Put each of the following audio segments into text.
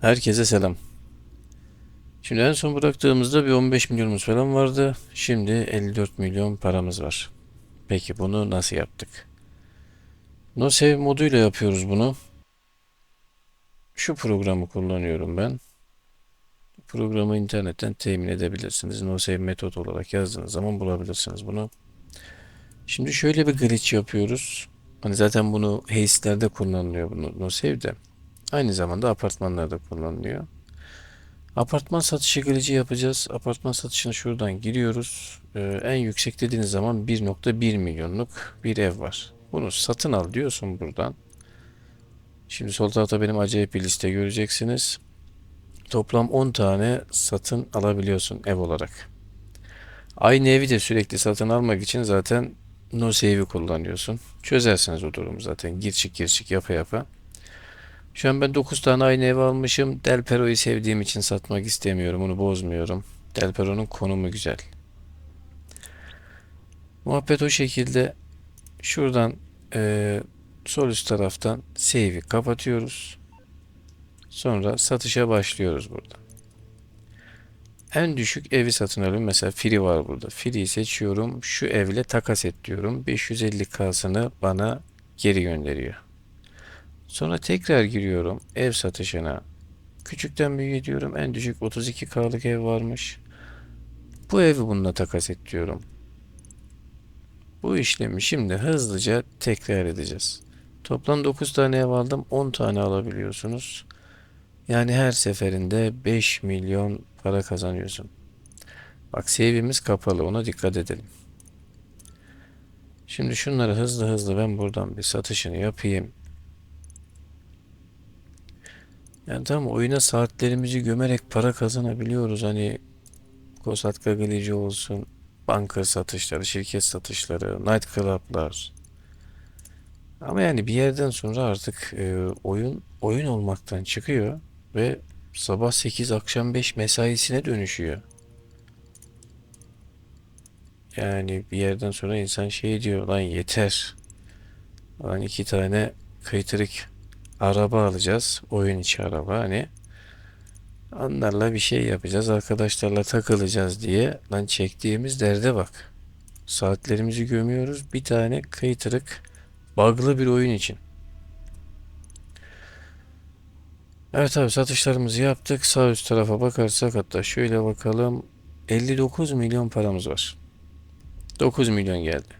Herkese selam. Şimdi en son bıraktığımızda bir 15 milyonumuz falan vardı. Şimdi 54 milyon paramız var. Peki bunu nasıl yaptık? No Save moduyla yapıyoruz bunu. Şu programı kullanıyorum ben. Programı internetten temin edebilirsiniz. No Save metot olarak yazdığınız zaman bulabilirsiniz bunu. Şimdi şöyle bir glitch yapıyoruz. Hani zaten bunu Haste'lerde kullanılıyor bunu No Save'de. Aynı zamanda apartmanlarda kullanılıyor. Apartman satışı glitch'i yapacağız. Apartman satışına şuradan giriyoruz. Ee, en yüksek dediğiniz zaman 1.1 milyonluk bir ev var. Bunu satın al diyorsun buradan. Şimdi sol tarafta benim acayip bir liste göreceksiniz. Toplam 10 tane satın alabiliyorsun ev olarak. Aynı evi de sürekli satın almak için zaten no save'i kullanıyorsun. Çözersiniz o durumu zaten. Gir çık gir çık yapa yapa. Şu an ben 9 tane aynı ev almışım. Del Pero'yu sevdiğim için satmak istemiyorum. Onu bozmuyorum. Del Pero'nun konumu güzel. Muhabbet o şekilde. Şuradan eee, sol üst taraftan save'i kapatıyoruz. Sonra satışa başlıyoruz burada. En düşük evi satın alıyorum. Mesela Free var burada. Free'yi seçiyorum. Şu evle takas et diyorum. 550K'sını bana geri gönderiyor. Sonra tekrar giriyorum ev satışına. Küçükten büyüğe diyorum. En düşük 32K'lık ev varmış. Bu evi bununla takas et diyorum. Bu işlemi şimdi hızlıca tekrar edeceğiz. Toplam 9 tane ev aldım. 10 tane alabiliyorsunuz. Yani her seferinde 5 milyon para kazanıyorsun. Bak save'imiz kapalı. Ona dikkat edelim. Şimdi şunları hızlı hızlı ben buradan bir satışını yapayım. Yani tamam oyuna saatlerimizi gömerek para kazanabiliyoruz. Hani Kosatka Glitch'i olsun, banka satışları, şirket satışları, night club'lar. Ama yani bir yerden sonra artık e, oyun oyun olmaktan çıkıyor ve sabah 8 akşam 5 mesaisine dönüşüyor. Yani bir yerden sonra insan şey diyor lan yeter. Lan iki tane kıytırık araba alacağız. Oyun içi araba hani. Onlarla bir şey yapacağız. Arkadaşlarla takılacağız diye. Lan çektiğimiz derde bak. Saatlerimizi gömüyoruz. Bir tane kıytırık bug'lı bir oyun için. Evet abi satışlarımızı yaptık. Sağ üst tarafa bakarsak hatta şöyle bakalım. 59 milyon paramız var. 9 milyon geldi.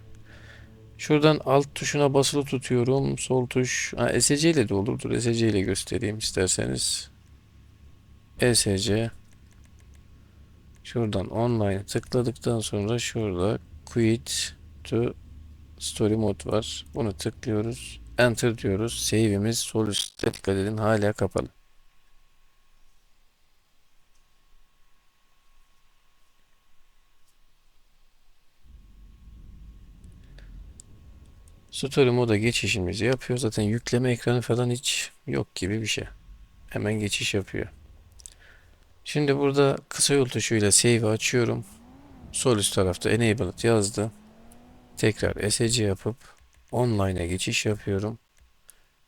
Şuradan alt tuşuna basılı tutuyorum. Sol tuş. Ha, SC ile de olur. Dur SC ile göstereyim isterseniz. ESC. Şuradan online tıkladıktan sonra şurada quit to story mode var. Bunu tıklıyoruz. Enter diyoruz. Save'imiz sol üstte dikkat edin hala kapalı. Story moda geçişimizi yapıyor. Zaten yükleme ekranı falan hiç yok gibi bir şey. Hemen geçiş yapıyor. Şimdi burada kısa yol tuşuyla save'i açıyorum. Sol üst tarafta Enabled yazdı. Tekrar SC yapıp online'a geçiş yapıyorum.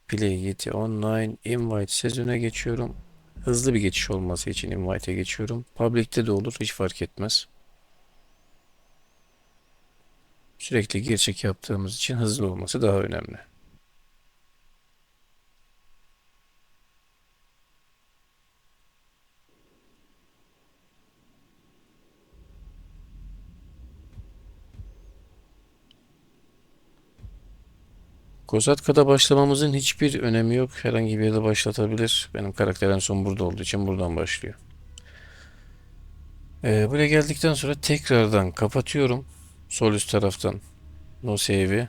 Play Yeti Online Invite sezona geçiyorum. Hızlı bir geçiş olması için Invite'e geçiyorum. Public'te de olur hiç fark etmez. Sürekli gir çık yaptığımız için hızlı olması daha önemli. Kosatka'da başlamamızın hiçbir önemi yok. Herhangi bir yerde başlatabilir. Benim karakter en son burada olduğu için buradan başlıyor. Ee, buraya geldikten sonra tekrardan kapatıyorum. Sol üst taraftan no save'i.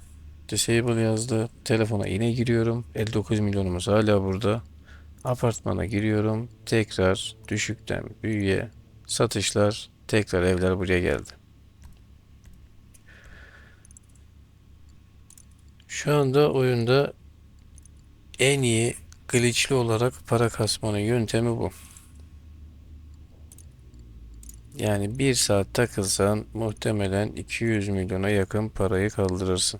Disable yazdı. Telefona yine giriyorum. 59 milyonumuz hala burada. Apartmana giriyorum. Tekrar düşükten büyüğe satışlar. Tekrar evler buraya geldi. Şu anda oyunda en iyi glitchli olarak para kasmanın yöntemi bu. Yani bir saat takılsan muhtemelen 200 milyona yakın parayı kaldırırsın.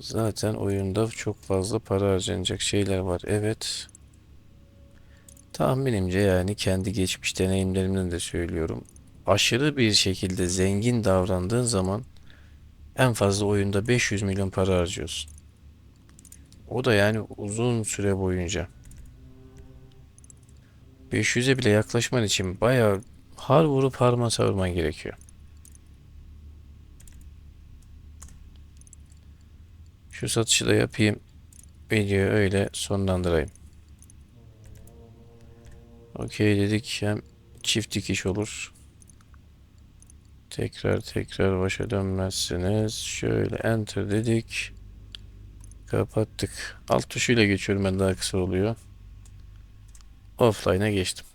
Zaten oyunda çok fazla para harcanacak şeyler var. Evet. Tahminimce yani kendi geçmiş deneyimlerimden de söylüyorum. Aşırı bir şekilde zengin davrandığın zaman en fazla oyunda 500 milyon para harcıyorsun. O da yani uzun süre boyunca. 500'e bile yaklaşman için bayağı har vurup harman savurman gerekiyor. Şu satışı da yapayım. Videoyu öyle sonlandırayım. Okey dedik. Hem çift dikiş olur. Tekrar tekrar başa dönmezsiniz. Şöyle enter dedik. Kapattık. Alt tuşuyla geçiyorum ben daha kısa oluyor. Offline'a geçtim.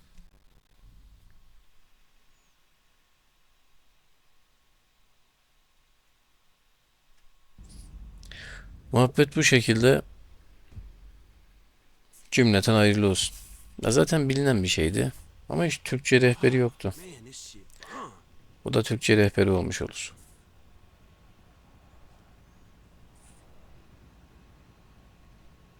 Muhabbet bu şekilde cümleten hayırlı olsun. Ya zaten bilinen bir şeydi. Ama hiç Türkçe rehberi yoktu. Bu da Türkçe rehberi olmuş olur.